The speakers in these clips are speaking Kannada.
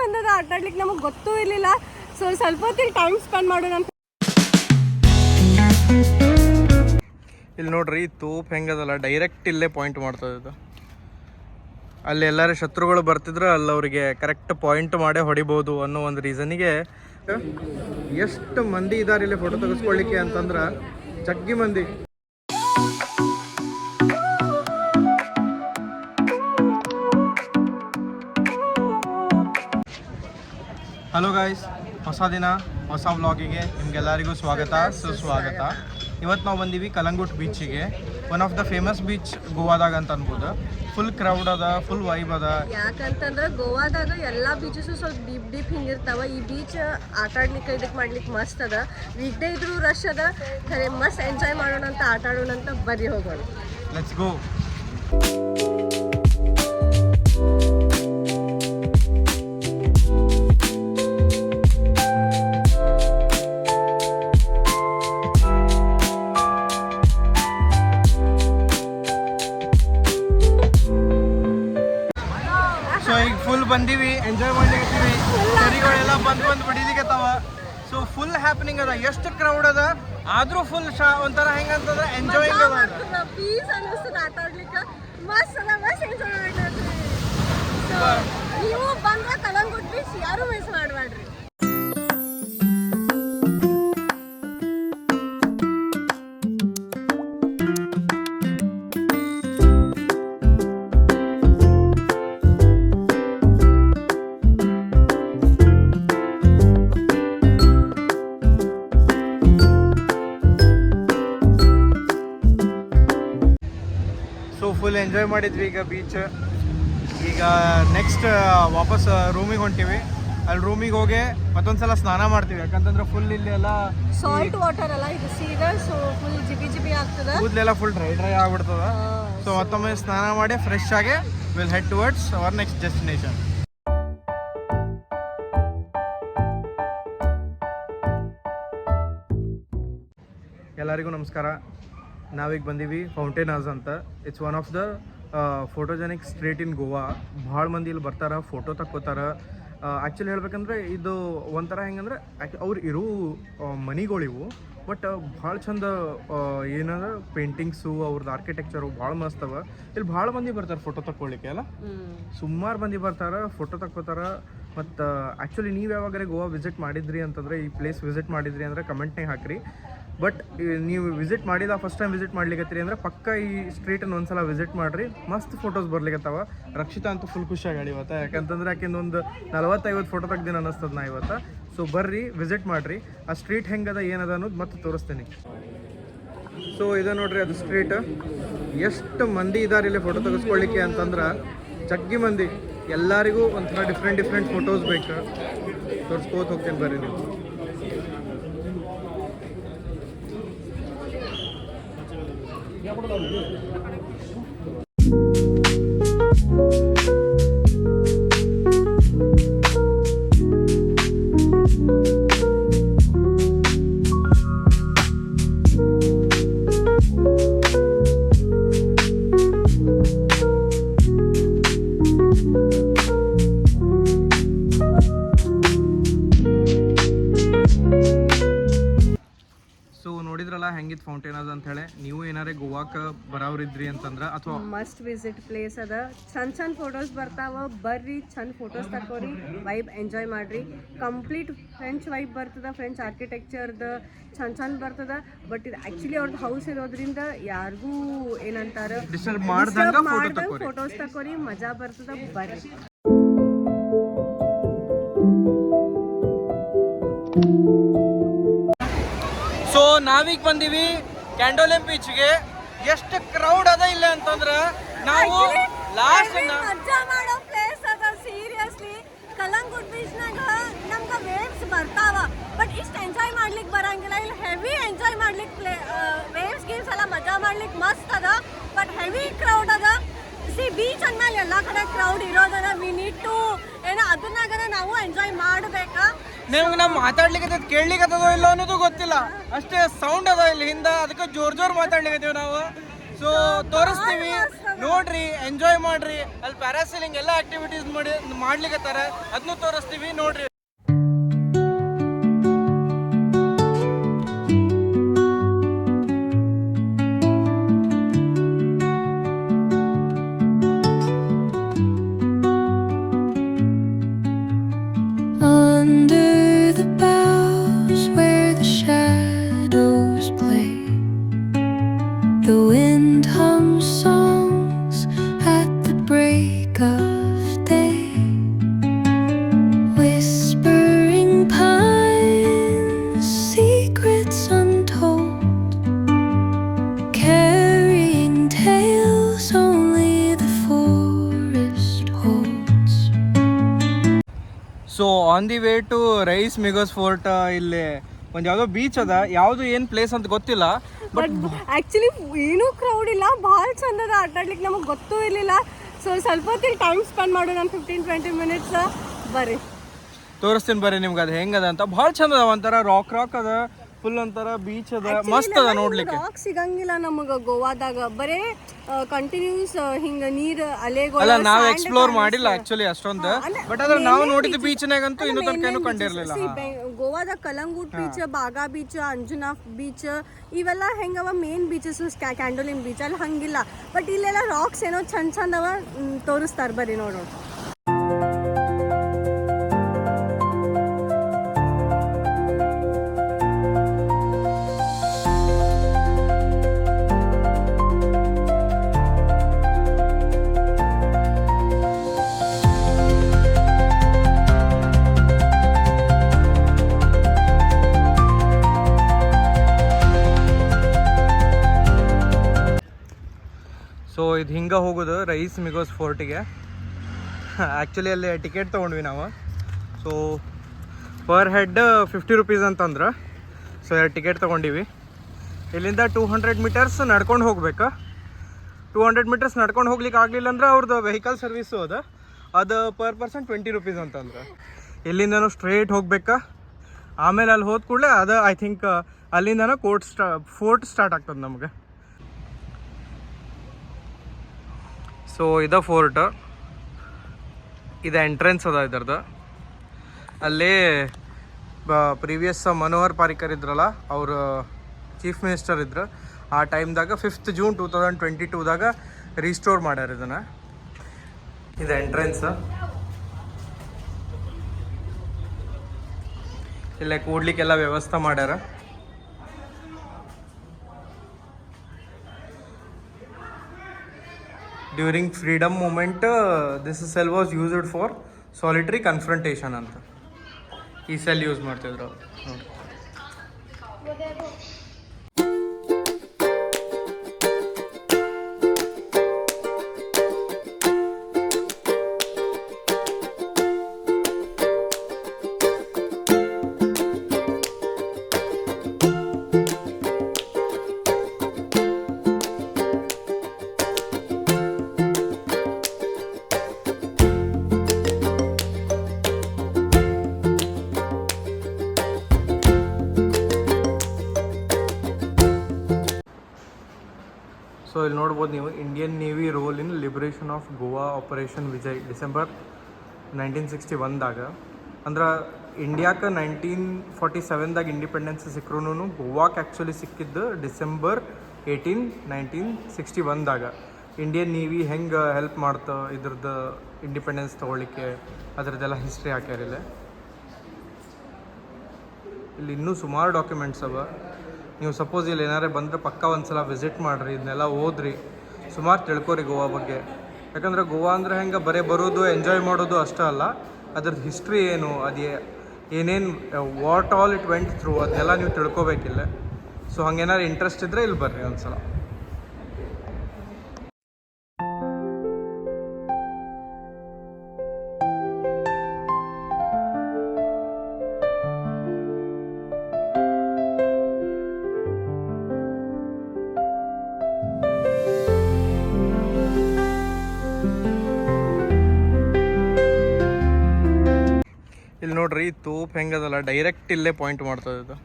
ಚಂದ ಆಟ ಆಡ್ಲಿಕ್ಕೆ ನಮಗೆ ಗೊತ್ತೂ ಇರಲಿಲ್ಲ. ಸೊ ಸ್ವಲ್ಪ ಹೊತ್ತಿಗೆ ಟೈಮ್ ಸ್ಪೆಂಡ್ ಮಾಡೋಣ ಇಲ್ಲಿ ನೋಡ್ರಿ ತೋಪ್ ಹೆಂಗದಲ್ಲ? ಡೈರೆಕ್ಟ್ ಇಲ್ಲೇ ಪಾಯಿಂಟ್ ಮಾಡ್ತದೆ ಇದು ಅಲ್ಲಿ ಎಲ್ಲಾರು ಶತ್ರುಗಳು ಬರ್ತಿದ್ರು, ಅಲ್ಲಿ ಅವರಿಗೆ ಕರೆಕ್ಟ್ ಪಾಯಿಂಟ್ ಮಾಡೇ ಹೊಡಿಬೋದು ಅನ್ನೋ ಒಂದು ರೀಸನಿಗೆ ಎಷ್ಟು ಮಂದಿ ಇದಾರೆ ಇಲ್ಲಿ ಫೋಟೋ ತೆಗೆಸ್ಕೊಳ್ಳಿಕ್ಕೆ ಅಂತಂದ್ರೆ, ಜಗ್ಗಿ ಮಂದಿ. ಹಲೋ ಗಾಯ್ಸ್ ಹೊಸ ದಿನ ಹೊಸ ವ್ಲಾಗಿಗೆ ನಿಮ್ಗೆಲ್ಲರಿಗೂ ಸ್ವಾಗತ ಸುಸ್ವಾಗತ. ಇವತ್ತು ನಾವು ಬಂದೀವಿ ಕಲಂಗುಟ್ ಬೀಚಿಗೆ one of the famous beach ಗೋವಾದಾಗ ಅಂತ ಅನ್ಬೋದು. ಫುಲ್ ಕ್ರೌಡ್ ಅದ ಫುಲ್ ವೈಬ್ ಅದ. ಯಾಕಂತಂದ್ರೆ ಗೋವಾದಾಗ ಎಲ್ಲ ಬೀಚಸ್ಸು ಸ್ವಲ್ಪ ಡೀಪ್ ಡೀಪ್ ಹಿಂಗಿರ್ತಾವ. ಈ ಬೀಚ್ ಆಟ ಆಡ್ಲಿಕ್ಕೆ ಇದಕ್ಕೆ ಮಾಡ್ಲಿಕ್ಕೆ ಮಸ್ತ್ ಅದ. ವೀಕ್ ಡೇ ಇದ್ರೂ ರಶ್ ಅದ. ಖರೆ ಮಸ್ತ್ ಎಂಜಾಯ್ ಮಾಡೋಣ ಅಂತ ಆಟ ಆಡೋಣ ಅಂತ ಬರೀ ಹೋಗೋಣ. ಲೆಟ್ಸ್ ಗೋ ಬಂದೀವಿ ಎಂಜಾಯ್ ಮಾಡ್ಲಿಕ್ಕೆ ಸರಿಗಳೆಲ್ಲ ಬಂದು ಬಂದು ಬಿಡಿಲಿಕ್ಕತ್ತಾವ ಸೊ ಫುಲ್ ಹ್ಯಾಪನಿಂಗ್ ಅದ. ಎಷ್ಟು ಕ್ರೌಡ್ ಅದ? ಆದ್ರೂ ಫುಲ್ ಶಾ ಒಂಥರ ಹೆಂಗಂತಂದ್ರೆ ಎಂಜಾಯಿಂಗ್ ಅದ ಪೀಸ್ ಅನಿಸ್ತದ ಆಟ ಆಡ್ಲಿಕ್ಕೆ. ಮಸ್ತ್ ಅದ ಮಸ್ತ್ ಎಂಜಾಯ್ ಮಾಡ್ರಿ ನೀವು ಬಂದ್ರೆ ಕಲಂಗುಟ್ ಬೀಚ್ ಯಾರು ಮಿಸ್ ಮಾಡಬೇಡ್ರಿ ಫುಲ್ ಎಂಜಾಯ್ ಮಾಡಿದ್ವಿ ಈಗ ಬೀಚ್ ಈಗ ನೆಕ್ಸ್ಟ್ ವಾಪಸ್ ರೂಮಿಗೆ ಹೊಂಟಿವಿ. ಅಲ್ಲಿ ರೂಮಿಗೆ ಹೋಗಿ ಮತ್ತೊಂದ್ಸಲ ಸ್ನಾನ ಮಾಡ್ತೀವಿ. ಯಾಕಂತಂದ್ರೆ ಫುಲ್ ಇಲ್ಲಿ ಎಲ್ಲ ಸಾಲ್ಟ್ ವಾಟರ್ ಅಲ್ಲ ಇದು ಸೀದಾ ಸೊ ಫುಲ್ ಜಿಬಿ ಜಿಬಿ ಆಗ್ತದೆ. ಕೂದಲೆಲ್ಲ ಫುಲ್ ಡ್ರೈ ಡ್ರೈ ಆಗ್ಬಿಡ್ತದ. ಸೊ ಮತ್ತೊಮ್ಮೆ ಸ್ನಾನ ಮಾಡಿ ಫ್ರೆಶ್ ಆಗಿ will head towards our next destination ಎಲ್ಲರಿಗೂ ನಮಸ್ಕಾರ. ನಾವೀಗ ಬಂದೀವಿ ಫೌಂಟೇನ್ ಹೌಸ್ ಅಂತ it's one of the photogenic street in Goa ಭಾಳ ಮಂದಿ ಇಲ್ಲಿ ಬರ್ತಾರ ಫೋಟೋ ತಕ್ಕೋತಾರೆ. ಆ್ಯಕ್ಚುಲಿ ಹೇಳ್ಬೇಕಂದ್ರೆ ಇದು ಒಂಥರ ಹೆಂಗಂದ್ರೆ ಅವ್ರು ಇರೋ ಮನಿಗಳಿವು ಬಟ್ ಭಾಳ ಚಂದ ಏನದ ಪೇಂಟಿಂಗ್ಸು ಅವ್ರದ್ದು ಆರ್ಕಿಟೆಕ್ಚರು ಭಾಳ ಮಸ್ತ್ ಅವ. ಇಲ್ಲಿ ಭಾಳ ಮಂದಿ ಬರ್ತಾರೆ ಫೋಟೋ ತಕ್ಕೊಳ್ಳಿಕ್ಕೆ ಅಲ್ಲ? ಸುಮಾರು ಮಂದಿ ಬರ್ತಾರ ಫೋಟೋ ತಕ್ಕೋತಾರ. ಮತ್ತು ಆ್ಯಕ್ಚುಲಿ ನೀವು ಯಾವಾಗಾರೆ ಗೋವಾ ವಿಸಿಟ್ ಮಾಡಿದ್ರಿ ಅಂತಂದ್ರೆ ಈ ಪ್ಲೇಸ್ ವಿಸಿಟ್ ಮಾಡಿದ್ರಿ ಅಂದ್ರೆ ಕಮೆಂಟ್ನಾಗ ಹಾಕ್ರಿ. ಬಟ್ ನೀವು ವಿಸಿಟ್ ಮಾಡಿದ ಫಸ್ಟ್ ಟೈಮ್ ವಿಸಿಟ್ ಮಾಡ್ಲಿಕ್ಕೆ ಅಂದ್ರೆ ಪಕ್ಕ ಈ ಸ್ಟ್ರೀಟನ್ನು ಒಂದ್ಸಲ ವಿಸಿಟ್ ಮಾಡ್ರಿ. ಮಸ್ತ್ ಫೋಟೋಸ್ ಬರ್ಲಿಕತ್ತಾವ. ರಕ್ಷಿತಾ ಅಂತೂ ಫುಲ್ ಖುಷಿ ಆಗಾಡಿ ಇವತ್ತು ಯಾಕಂತಂದ್ರೆ ಆಕಿಂದ ಒಂದು ನಲವತ್ತೈವತ್ತು ಫೋಟೋ ತೆಗ್ದಿನ ಅನ್ನಿಸ್ತದ ನಾ ಇವತ್ತು. ಸೊ ಬರ್ರಿ ವಿಸಿಟ್ ಮಾಡ್ರಿ. ಆ ಸ್ಟ್ರೀಟ್ ಹೆಂಗದ, ಏನದ ಅನ್ನೋದು ಮತ್ತೆ ತೋರಿಸ್ತೀನಿ. ಸೊ ಇದು ನೋಡ್ರಿ ಅದು ಸ್ಟ್ರೀಟ್ ಎಷ್ಟು ಮಂದಿ ಇದಾರೆ ಇಲ್ಲಿ ಫೋಟೋ ತೆಗೆಸ್ಕೊಳ್ಳಿಕ್ಕೆ ಅಂತಂದ್ರೆ ಜಗ್ಗಿ ಮಂದಿ. ಎಲ್ಲರಿಗೂ ಒಂಥರ ಡಿಫ್ರೆಂಟ್ ಡಿಫ್ರೆಂಟ್ ಫೋಟೋಸ್ ಬೇಕು. ತೋರಿಸ್ಕೋತ ಹೋಗ್ತೀನಿ ಬರ್ರಿ ನೀವು. ಸೊ ಹೆಂಗಿತ್ತು ಫೌಂಟೇನ್ ಅದ ಅಂತ ಹೇಳಿ ನೀವು ಏನಾರೇ ಗೋವಾಕ್ಕೆ ಬರಾವ್ರಿದ್ರಿ ಅಂತಂದ್ರ ಅಥವಾ ಮಸ್ಟ್ ವಿಸಿಟ್ ಪ್ಲೇಸ್ ಅದ. ಚಂದ ಚಂದ ಫೋಟೋಸ್ ಬರ್ತಾವ. ಬರ್ರಿ ಚಂದ ಫೋಟೋಸ್ ತಕೋರಿ ವೈಬ್ ಎಂಜಾಯ್ ಮಾಡ್ರಿ. ಕಂಪ್ಲೀಟ್ ಫ್ರೆಂಚ್ ವೈಬ್ ಬರ್ತದ ಫ್ರೆಂಚ್ ಆರ್ಕಿಟೆಕ್ಚರ್ದ ಚಂದ ಚಂದ ಬರ್ತದ. ಬಟ್ ಇದು ಆ್ಯಕ್ಚುಲಿ ಅವ್ರದ್ದು ಹೌಸ್ ಇರೋದ್ರಿಂದ ಯಾರಿಗೂ ಏನಂತಾರ ಫೋಟೋಸ್ ತಕೋರಿ ಮಜಾ ಬರ್ತದ ಬರ್ರಿ. ನಾವೀಗ ಬಂದೀವಿ ಬೀಚ್ ಬೀಚ್ಗೆ. ಎಷ್ಟು ಕ್ರೌಡ್ ಅದ ಇಲ್ಲ ಅಂತಂದ್ರೆ ನಾವು ಲಾಸ್ಟ್ ಮಜಾ ಮಾಡೋ ಪ್ಲೇಸ್ ಅದ ಸೀರಿಯಸ್ಲಿ ಕಲಂಗುಡ್ ಬೀಚ್ನಾಗ ನಮ್ಗೆ ವೇವ್ಸ್ ಬರ್ತಾವ. ಬಟ್ ಇಷ್ಟು ಎಂಜಾಯ್ ಮಾಡ್ಲಿಕ್ಕೆ ಬರಂಗಿಲ್ಲ. ಇಲ್ಲಿ ಹೆವಿ ಎಂಜಾಯ್ ಮಾಡ್ಲಿಕ್ಕೆ ವೇವ್ಸ್ ಗೇಮ್ಸ್ ಎಲ್ಲ ಮಜಾ ಮಾಡ್ಲಿಕ್ಕೆ ಮಸ್ತ್ ಅದ. ಬಟ್ ಹೆವಿ ಕ್ರೌಡ್ ಅದ. ಸಿ ಬೀಚ್ ಅಂದಮೇಲೆ ಎಲ್ಲ ಕಡೆ ಕ್ರೌಡ್ ಇರೋದನ್ನ ವಿ ನೀಡ್ ಟು ಏನೋ ಅದನ್ನಾಗನ ನಾವು ಎಂಜಾಯ್ ಮಾಡಬೇಕಾ? ನಿಮ್ಗೆ ನಾವು ಮಾತಾಡ್ಲಿಕ್ಕೆ ಕೇಳ್ಲಿಕ್ಕೆ ಇಲ್ಲ ಅನ್ನೋದು ಗೊತ್ತಿಲ್ಲ. ಅಷ್ಟೇ ಸೌಂಡ್ ಅದ ಇಲ್ಲಿ ಹಿಂದ, ಅದಕ್ಕೆ ಜೋರ್ ಜೋರ್ ಮಾತಾಡ್ಲಿಕ್ಕೆ ನಾವು. ಸೊ ತೋರಿಸ್ತೀವಿ. ನೋಡ್ರಿ ಎಂಜಾಯ್ ಮಾಡ್ರಿ. ಅಲ್ಲಿ ಪ್ಯಾರಾಸಿಲಿಂಗ್ ಎಲ್ಲ ಆಕ್ಟಿವಿಟೀಸ್ ಮಾಡಿ ಮಾಡ್ಲಿಕ್ಕೆ ಅದನ್ನು ತೋರಿಸ್ತೀವಿ. ನೋಡ್ರಿ. On the way to Reis Magos fort ಇಲ್ಲಿ ಒಂದು ಯಾವುದೋ ಬೀಚ್ ಅದ. ಯಾವುದು ಏನು ಪ್ಲೇಸ್ ಅಂತ ಗೊತ್ತಿಲ್ಲ ಬಟ್ ಆಕ್ಚುಲಿ ಏನು ಕ್ರೌಡ್ ಇಲ್ಲ. ಭಾಳ ಚಂದ ಅದ ಆಟ ಆಡ್ಲಿಕ್ಕೆ ನಮಗೆ ಗೊತ್ತೂ ಇರಲಿಲ್ಲ. ಸೊ ಸ್ವಲ್ಪ ಹೊತ್ತಿಗೆ ಟೈಮ್ ಸ್ಪೆಂಡ್ ಮಾಡು ನಾನು ಫಿಫ್ಟೀನ್ ಟ್ವೆಂಟಿ ಮಿನಿಟ್ಸ್ ಬರ್ರಿ. ತೋರಿಸ್ತೀನಿ ಬರ್ರಿ ನಿಮ್ಗೆ ಅದು ಹೆಂಗದ ಅಂತ. ಭಾಳ ಚಂದ ಅದ ಒಂಥರ ರಾಕ್ ರಾಕ್ ಅದ. ಫುಲ್ ಒಂಥರ ಬೀಚ್ ಅದ. ಮಸ್ತ್ ಅದ ನೋಡ್ಲಿಕ್ಕೆ. ರಾಕ್ ಸಿಗಂಗಿಲ್ಲ ನಮಗ ಗೋವಾದಾಗ. ಬರೇ ಕಂಟಿನ್ಯೂಸ್ ಹಿಂಗ ನೀರ್ ಅಲೆಗಳು ಅಲ್ಲ ನಾವು ಎಕ್ಸ್ಪ್ಲೋರ್ ಮಾಡಿಲ್ಲ ಆಕ್ಚುಲಿ ಅಷ್ಟೊಂದು. ಬಟ್ ಅದ್ರ ನಾವು ನೋಡಿದ ಬೀಚ್ ಬೀಚ್ನಾಗಂತೂ ಇನ್ನೂ ತನಕ ಏನು ಕಂಡಿರ್ಲಿಲ್ಲ. ಗೋವಾದ Calangute beach Baga beach Anjuna beach ಇವೆಲ್ಲ ಹೆಂಗವ ಮೇನ್ ಬೀಚಸ್ ಕ್ಯಾಂಡೋಲಿನ್ ಬೀಚ್ ಅಲ್ಲಿ ಹಂಗಿಲ್ಲ. ಬಟ್ ಇಲ್ಲೆಲ್ಲ ರಾಕ್ಸ್ ಏನೋ ಚಂದ ಚಂದ್ ಅವ ತೋರಿಸ್ತಾರ ಬರ್ರಿ ನೋಡೋಣ ಇದು ಹಿಂಗೆ ಹೋಗೋದು ರೈಸ್ ಮಿಗೋಸ್ ಫೋರ್ಟಿಗೆ. ಆ್ಯಕ್ಚುಲಿ ಅಲ್ಲಿ ಟಿಕೆಟ್ ತೊಗೊಂಡ್ವಿ ನಾವು. So per head fifty rupees ಅಂತಂದ್ರೆ. ಸೊ ಎರಡು ಟಿಕೆಟ್ ತೊಗೊಂಡಿವಿ. ಇಲ್ಲಿಂದ ಟೂ ಹಂಡ್ರೆಡ್ ಮೀಟರ್ಸ್ ನಡ್ಕೊಂಡು ಹೋಗ್ಬೇಕು. ಟೂ ಹಂಡ್ರೆಡ್ ಮೀಟರ್ಸ್ ನಡ್ಕೊಂಡು ಹೋಗ್ಲಿಕ್ಕೆ ಆಗಲಿಲ್ಲ ಅಂದ್ರೆ ಅವ್ರದ್ದು ವೆಹಿಕಲ್ ಸರ್ವಿಸು ಅದ. ಅದು ಪರ್ ಪರ್ಸನ್ ಟ್ವೆಂಟಿ ರುಪೀಸ್ ಅಂತಂದ್ರೆ. ಇಲ್ಲಿಂದನೂ ಸ್ಟ್ರೇಟ್ ಹೋಗ್ಬೇಕಾ? ಆಮೇಲೆ ಅಲ್ಲಿ ಹೋದ ಕೂಡಲೇ ಅದು ಐ ಥಿಂಕ್ ಅಲ್ಲಿಂದನೂ ಕೋರ್ಟ್ ಸ್ಟಾ ಫೋರ್ಟ್ ಸ್ಟಾರ್ಟ್ ಆಗ್ತದೆ ನಮಗೆ. ಸೊ ಇದ ಫೋರ್ಟ್ ಇದು ಎಂಟ್ರೆನ್ಸ್ ಅದ ಇದ್ರದ್ದು. ಅಲ್ಲಿ ಪ್ರೀವಿಯಸ್ ಮನೋಹರ್ ಪಾರಿಕರ್ ಇದ್ರಲ್ಲ, ಅವರು ಚೀಫ್ ಮಿನಿಸ್ಟರ್ ಇದ್ರು. ಆ ಟೈಮ್ದಾಗ fifth June two thousand twenty ಟೂದಾಗ restore ಮಾಡ್ಯಾರ ಇದನ್ನು. ಇದು ಎಂಟ್ರೆನ್ಸ್ ಇಲ್ಲೇ ಕೂಡ್ಲಿಕ್ಕೆಲ್ಲ ವ್ಯವಸ್ಥೆ ಮಾಡ್ಯಾರ. During freedom movement this cell was used for solitary confrontation ಅಂತ ಈ ಸೆಲ್ ಯೂಸ್ ಮಾಡ್ತಿದ್ರು. ನೋಡಿ ಇಲ್ಲಿ ನೋಡ್ಬೋದು ನೀವು Indian navy role in liberation of Goa operation Vijay December nineteen sixty ಒನ್ದಾಗ ಅಂದ್ರೆ ಇಂಡಿಯಾಕ್ಕೆ ನೈನ್ಟೀನ್ ಫಾರ್ಟಿ ಸೆವೆನ್ದಾಗ ಇಂಡಿಪೆಂಡೆನ್ಸ್ ಸಿಕ್ಕರೂ ಗೋವಾಕ್ಕೆ ಆ್ಯಕ್ಚುಲಿ ಸಿಕ್ಕಿದ್ದು ಡಿಸೆಂಬರ್ ಏಯ್ಟೀನ್ ನೈನ್ಟೀನ್ ಸಿಕ್ಸ್ಟಿ ಒನ್ದಾಗ ಇಂಡಿಯನ್ ನೇವಿ ಹೆಂಗೆ ಹೆಲ್ಪ್ ಮಾಡ್ತು ಇದ್ರದ್ದು ಇಂಡಿಪೆಂಡೆನ್ಸ್ ತೊಗೊಳ್ಳಿಕ್ಕೆ, ಅದರದ್ದೆಲ್ಲ ಹಿಸ್ಟ್ರಿ ಹಾಕ್ಯಾರಿಲ್ಲ ಇಲ್ಲಿ. ಇನ್ನೂ ಸುಮಾರು ಡಾಕ್ಯುಮೆಂಟ್ಸ್ ಅವ. ನೀವು ಸಪೋಸ್ ಇಲ್ಲಿ ಏನಾರೇ ಬಂದರೆ ಪಕ್ಕ ಒಂದ್ಸಲ ವಿಸಿಟ್ ಮಾಡಿರಿ, ಇದನ್ನೆಲ್ಲ ಓದ್ರಿ. ಸುಮಾರು ತಿಳ್ಕೊರಿ ಗೋವಾ ಬಗ್ಗೆ. ಯಾಕಂದ್ರೆ ಗೋವಾ ಅಂದ್ರೆ ಹೆಂಗೆ ಬರೇ ಬರೋದು ಎಂಜಾಯ್ ಮಾಡೋದು ಅಷ್ಟೇ ಅಲ್ಲ ಅದ್ರದ್ದು ಹಿಸ್ಟ್ರಿ ಏನು, ಅದು ಏನೇನು what all it went through ಅದನ್ನೆಲ್ಲ ನೀವು ತಿಳ್ಕೊಬೇಕಿಲ್ಲ. ಸೊ ಹಂಗೇನಾರು ಇಂಟ್ರೆಸ್ಟ್ ಇದ್ದರೆ ಇಲ್ಲಿ ಬರ್ರಿ ಒಂದ್ಸಲ. ಇಲ್ಲಿ ನೋಡ್ರಿ ತೋಪ್ ಹೆಂಗದಲ್ಲ ಡೈರೆಕ್ಟ್ ಇಲ್ಲೇ ಪಾಯಿಂಟ್ ಮಾಡ್ತದೆ ಇದು.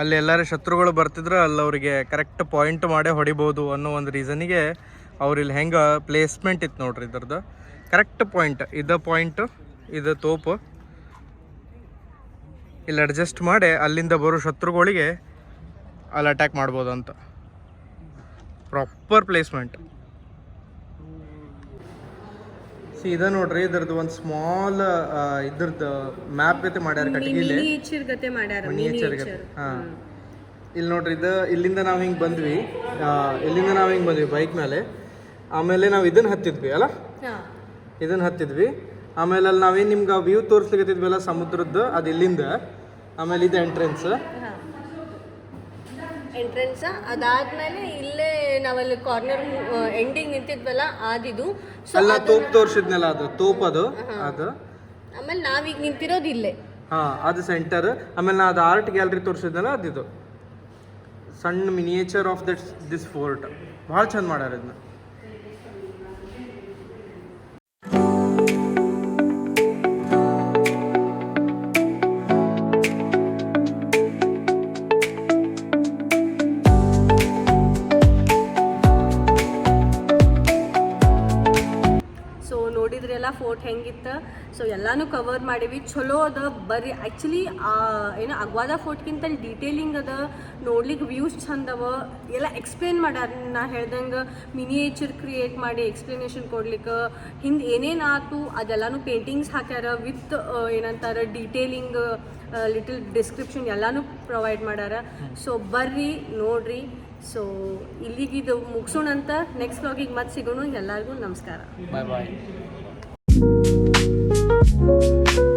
ಅಲ್ಲಿ ಎಲ್ಲರ ಶತ್ರುಗಳು ಬರ್ತಿದ್ರು ಅಲ್ಲಿ ಅವರಿಗೆ ಕರೆಕ್ಟ್ ಪಾಯಿಂಟ್ ಮಾಡೇ ಹೊಡಿಬೋದು ಅನ್ನೋ ಒಂದು ರೀಸನಿಗೆ ಅವ್ರು ಇಲ್ಲಿ ಹೆಂಗೆ ಪ್ಲೇಸ್ಮೆಂಟ್ ಇತ್ತು ನೋಡ್ರಿ ಇದ್ರದ್ದು. ಕರೆಕ್ಟ್ ಪಾಯಿಂಟ್ ಇದ ಪಾಯಿಂಟು ಇದು ತೋಪು. ಇಲ್ಲಿ ಅಡ್ಜಸ್ಟ್ ಮಾಡಿ ಅಲ್ಲಿಂದ ಬರೋ ಶತ್ರುಗಳಿಗೆ ಅಲ್ಲಿ ಅಟ್ಯಾಕ್ ಮಾಡ್ಬೋದು ಅಂತ ಪ್ರಾಪರ್ ಪ್ಲೇಸ್ಮೆಂಟ್ ಸಿ ಇದ ನೋಡ್ರಿ ಇದ್ರದ್ದು ಒಂದು ಸ್ಮಾಲ್ ಇದ್ರದ್ದು ಮ್ಯಾಪ್ ಗತೆ ಮಾಡ್ಯಾರ ಕಟ್ಟಿಗೆಲಿ ನೇಚರ್ ಗತೆ ಮಾಡ್ಯಾರ ಮಿನಿಯೇಚರ್ ಹಾಂ. ಇಲ್ಲಿ ನೋಡ್ರಿ ಇದು ಇಲ್ಲಿಂದ ನಾವು ಹಿಂಗೆ ಬಂದ್ವಿ. ಇಲ್ಲಿಂದ ನಾವು ಹಿಂಗೆ ಬಂದ್ವಿ ಬೈಕ್ ಮೇಲೆ ಆಮೇಲೆ ನಾವು ಇದನ್ನ ಹತ್ತಿದ್ವಿ ಅಲ್ಲ? ಇದನ್ನ ಹತ್ತಿದ್ವಿ. ಆಮೇಲೆ ಅಲ್ಲಿ ನಾವೇನು ನಿಮ್ಗೆ ವ್ಯೂ ತೋರಿಸ್ಲಿಕತ್ತಿದ್ವಲ್ಲ ಸಮುದ್ರದ್ದು ಅದು ಇಲ್ಲಿಂದ. ಆಮೇಲೆ ಇದು ಎಂಟ್ರೆನ್ಸ್ ಎಂಟ್ರೆನ್ಸ್ ಅದಾದ್ಮೇಲೆ ಇಲ್ಲೇ ನಾವಲ್ಲಿ ಕಾರ್ನರ್ ಎಂಡಿಂಗ್ ನಿಂತಿದ್ವಲ್ಲ ಆದಿದು. ಸೊ ಅಲ್ಲ ತೋಪ್ ತೋರಿಸಿದ್ನಲ್ಲ ಅದು ತೋಪ್ ಅದು ಅದು? ಆಮೇಲೆ ನಾವೀಗ ನಿಂತಿರೋದು ಇಲ್ಲೇ. ಹಾ ಅದು ಸೆಂಟರ್ ಆಮೇಲೆ ನಾ ಅದು ಆರ್ಟ್ ಗ್ಯಾಲರಿ ತೋರಿಸಿದ್ನಲ್ಲ ಅದಿದು. ಸಣ್ಣ miniature of that this fort ಭಾಳ ಚಂದ ಮಾಡ್ಯಾರ ಇದನ್ನ ಫೋರ್ಟ್ ಹೆಂಗಿತ್ತು? ಸೊ ಎಲ್ಲಾನು ಕವರ್ ಮಾಡೀವಿ. ಚಲೋ ಅದ. ಬರ್ರಿ ಆ್ಯಕ್ಚುಲಿ ಏನು ಅಗ್ವಾದ ಫೋರ್ಟ್ಗಿಂತ ಡೀಟೇಲಿಂಗ್ ಅದ. ನೋಡ್ಲಿಕ್ಕೆ ವ್ಯೂಸ್ ಚಂದವ ಎಲ್ಲ ಎಕ್ಸ್ಪ್ಲೇನ್ ಮಾಡ್ಯಾರ. ನಾ ಹೇಳ್ದಂಗೆ ಮಿನಿಯೇಚರ್ ಕ್ರಿಯೇಟ್ ಮಾಡಿ ಎಕ್ಸ್ಪ್ಲನೇಷನ್ ಕೊಡ್ಲಿಕ್ಕೆ. ಹಿಂದೆ ಏನೇನು ಆತು, ಅದೆಲ್ಲಾನು ಪೇಂಟಿಂಗ್ಸ್ ಹಾಕ್ಯಾರ. ವಿತ್ ಏನಂತಾರೆ ಡೀಟೇಲಿಂಗ್ ಲಿಟಲ್ ಡಿಸ್ಕ್ರಿಪ್ಷನ್ ಎಲ್ಲಾನು ಪ್ರೊವೈಡ್ ಮಾಡ್ಯಾರ. ಸೊ ಬರ್ರಿ, ನೋಡ್ರಿ. ಸೊ ಇಲ್ಲಿಗಿದು ಮುಗಿಸೋಣ ಅಂತ ನೆಕ್ಸ್ಟ್ ವ್ಲಾಗಿಗೆ ಮತ್ತೆ ಸಿಗೋಣ. ಎಲ್ಲರಿಗೂ ನಮಸ್ಕಾರ. ಬಾಯ್ ಬಾಯ್ Thank you.